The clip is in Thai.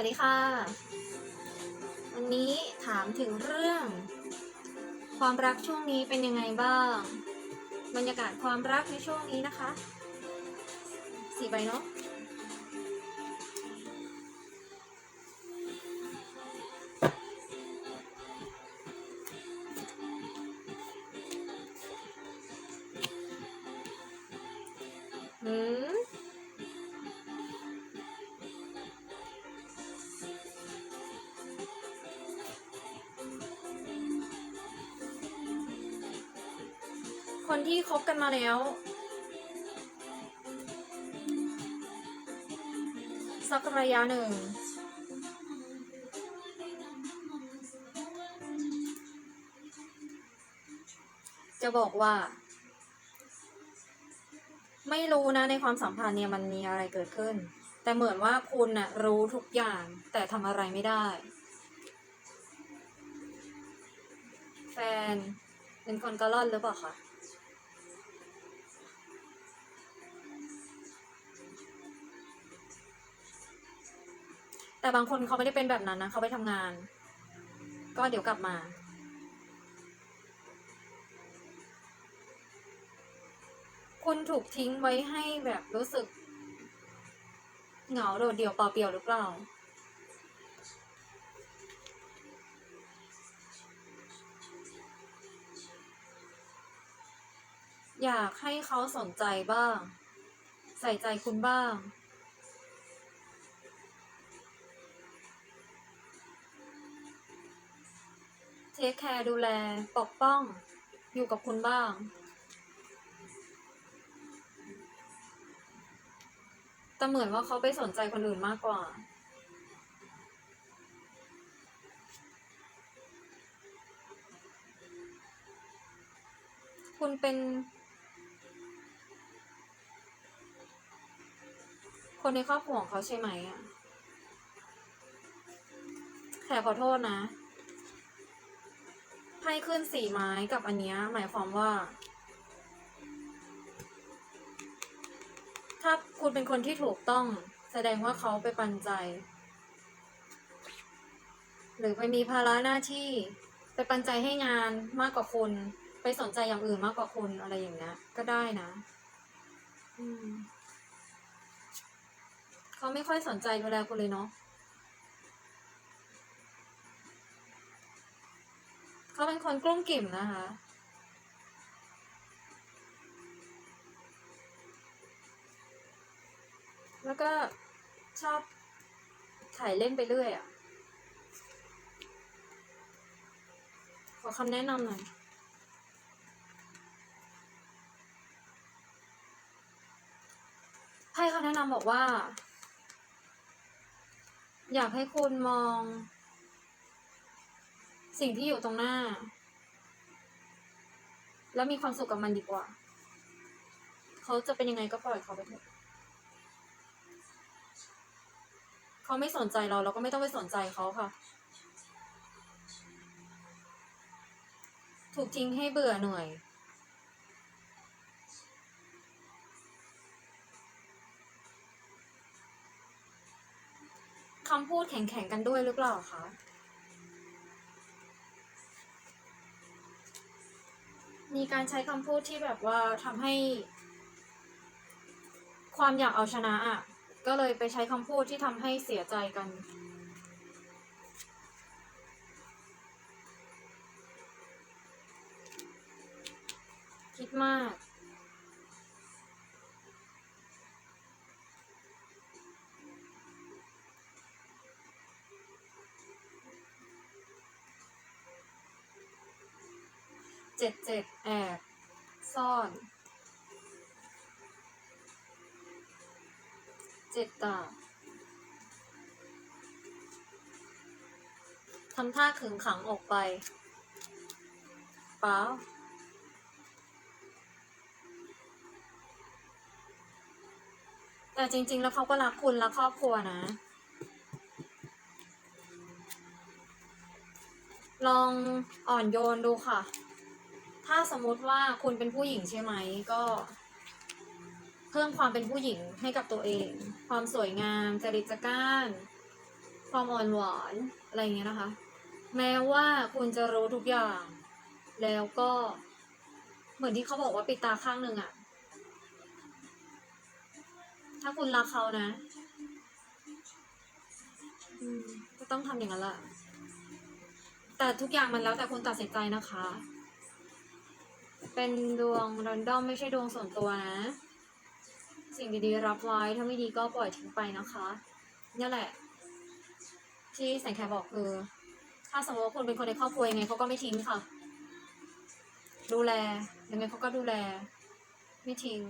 วัสดีค่ะ วันนี้ถามถึงเรื่อง ความรักช่วงนี้เป็นยังไงบ้าง บรรยากาศความรักในช่วงนี้นะคะ สี่ใบเนาะ คนที่คบกันมาแล้ว สักระยะหนึ่ง จะบอกว่า ไม่รู้นะในความสัมพันธ์เนี่ยมันมีอะไรเกิดขึ้น แต่เหมือนว่าคุณน่ะรู้ทุกอย่างแต่ทำอะไรไม่ได้ แฟนเป็นคนกระล่อนหรือเปล่าคะ แต่บางคนเขาไม่ได้เป็นแบบนั้นนะเขาไปทำงาน ก็เดี๋ยวกลับมา คุณถูกทิ้งไว้ให้แบบรู้สึก เหงาโดดเดี่ยวเปล่าเปลี่ยวหรือเปล่าอยากให้เขาสนใจบ้าง ใส่ใจคุณบ้าง ทคแคร์ดูแลปกป้องอยู่กับคุณบ้าง แต่เหมือนว่าเขาไปสนใจคนอื่นมากกว่า คุณเป็น คนในครอบครัวของเขาใช่ไหมอะแขกขอโทษนะ ให้ขึ้นสี่ไม้กับอันเนี้ยหมายความว่า ถ้าคุณเป็นคนที่ถูกต้อง แสดงว่าเขาไปปันใจ หรือไปมีภาระหน้าที่ไปปันใจให้งานมากกว่าคุณไปสนใจอย่างอื่นมากกว่าคุณอะไรอย่างเงี้ยก็ได้นะอืมเขาไม่ค่อยสนใจดูแลคุณเลยเนาะ เป็นคนกลุ้มกิ่มนะคะ แล้วก็ชอบถ่ายเล่นไปเรื่อยอะ่ะ ขอคำแนะนำหน่อยให้คำแนะนำบอกว่า อยากให้คุณมอง สิ่งที่อยู่ตรงหน้า แล้วมีความสุขกับมันดีกว่า เขาจะเป็นยังไงก็ปล่อยเขาไปเถอะเขาไม่สนใจเราเราก็ไม่ต้องไปสนใจเขาค่ะ ถูกทิ้งให้เบื่อหน่อยคำพูดแข็งๆกันด้วยหรือเปล่าคะ มีการใช้คำพูดที่แบบว่าทำให้ ความอยากเอาชนะอะ ก็เลยไปใช้คำพูดที่ทำให้เสียใจกัน คิดมาก เจ็ดเจ็ดแอบซ่อนเจ็ดดาบทำท่าขึงขังออกไปเปล่าแต่จริง ๆ แล้วเขาก็รักคุณและครอบครัวนะ ลองอ่อนโยนดูค่ะ ถ้าสมมติว่าคุณเป็นผู้หญิงใช่ไหมก็ เพิ่มความเป็นผู้หญิงให้กับตัวเอง ความสวยงามจริตจักร้าน ความอ่อนหวานอะไรอย่างเงี้ยนะคะ แม้ว่าคุณจะรู้ทุกอย่าง แล้วก็เหมือนที่เขาบอกว่าปิดตาข้างหนึ่งอะถ้าคุณรักเขานะก็ต้องทำอย่างนั้นแหละแต่ทุกอย่างมันแล้วแต่คุณตัดสินใจนะคะ เป็นดวงรันดอมไม่ใช่ดวงส่วนตัวนะ สิ่งดีๆรับไว้ถ้าไม่ดีก็ปล่อยทิ้งไปนะคะนี่แหละ ที่แสงแคบอกคือ ถ้าสมมติว่าคุณเป็นคนในครอบครัวยังไงเขาก็ไม่ทิ้งค่ะ ดูแลยังไงเขาก็ดูแล ไม่ทิ้ง